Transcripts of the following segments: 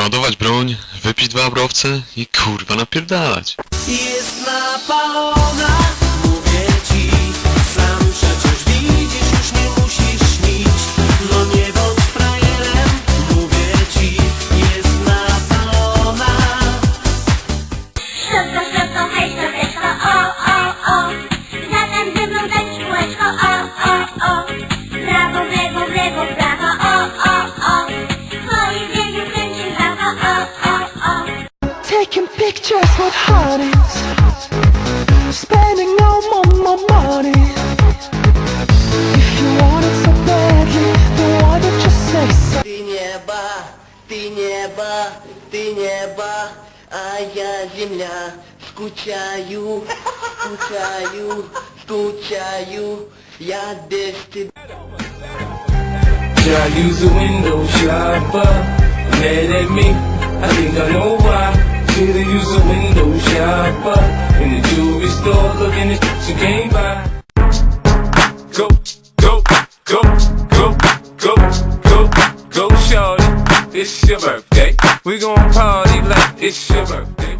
Przeładować broń, wypić dwa browce i kurwa napierdalać. Jest napalona, with hotties Spending no more, more money If you want it so badly Then why don't you say so? Ty nieba, ty nieba, ty nieba A ja ziemia Скучаю, скучаю, скучаю Я без тебя Should I use a window shopper? Mad at me? I think I know why. Should've used a window shopper in the jewelry store, looking at shit you can't. Go, go, go, go, go, go, go, shorty. It's your birthday. We gon' party like it's your birthday.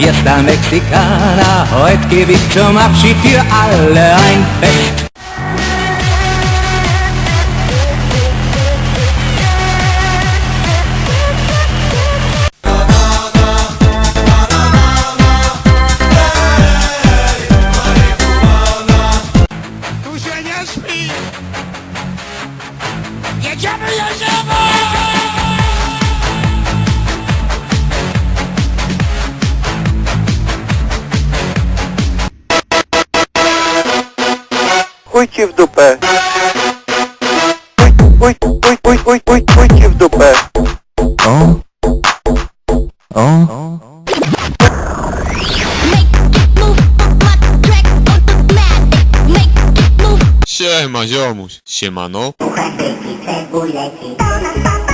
Fiesta Mexicana, heute gebe ich zum Abschied für alle ein Fest. Ci w dupę. Chuj, chuj, chuj, chuj ci w dupę. O? O? make it move on my track automatic.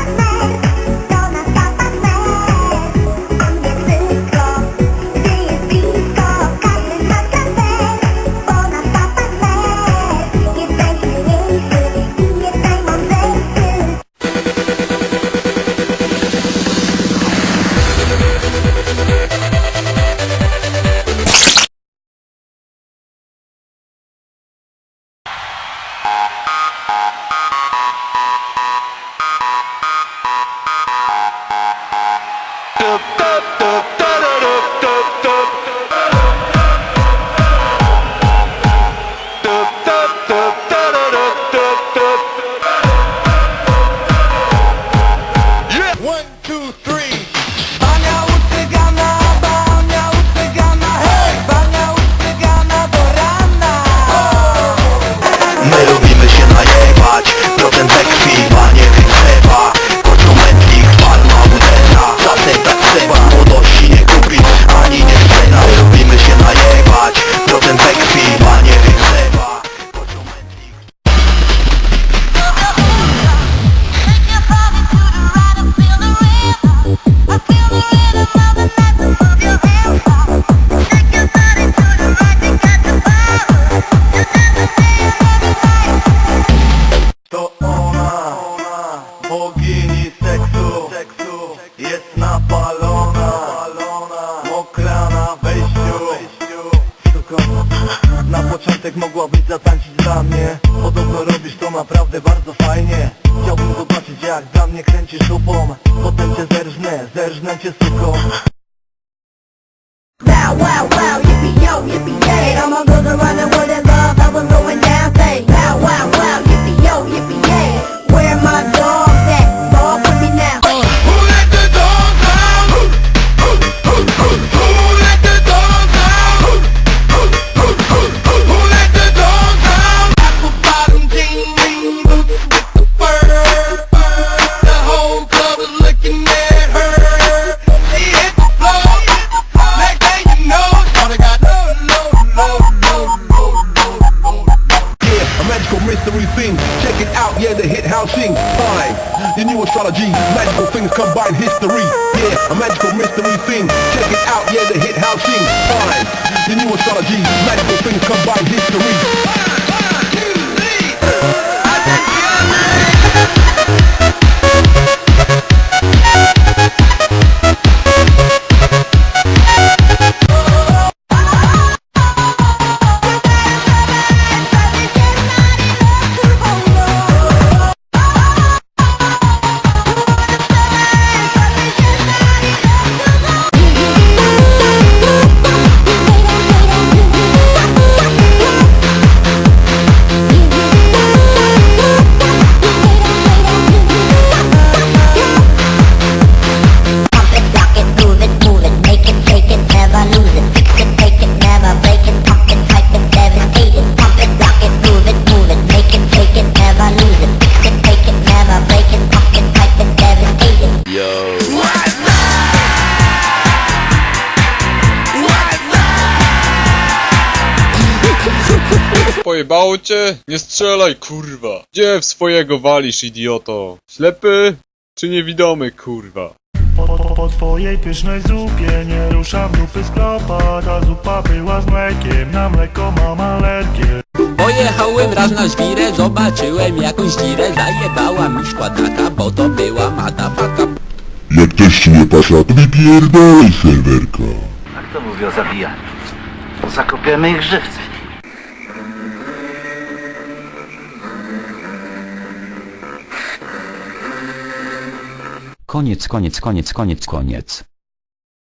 Na początek mogła być zatańczyć dla mnie. Podobno robisz to naprawdę bardzo fajnie. Chciałbym zobaczyć jak dla mnie kręcisz dupą. Potem cię zerżnę, zerżnę cię suko Wow, wow, wow, yippee yo, yippee yeah, the hit housing Five, the new astrology Magical things combine history. Yeah, a magical mystery thing. Check it out, yeah, the hit housing Five, the new astrology Magical things combine history. Pojebało cię? Nie strzelaj, kurwa. Gdzie w swojego walisz, idioto? Ślepy czy niewidomy, kurwa? Po, po, po twojej pysznej zupie nie ruszam dupy z klopa Ta zupa była z mlekiem, na mleko mam alergię Pojechałem raz na żwirę, zobaczyłem jakąś dzirę Zajebała mi składaka, bo to była mata paka Jak ktoś ci nie pasza, to wypierdolaj serwerka. A kto mówi o zabijaniu? Zakopiemy ich żywcem. Koniec, koniec, koniec, koniec, koniec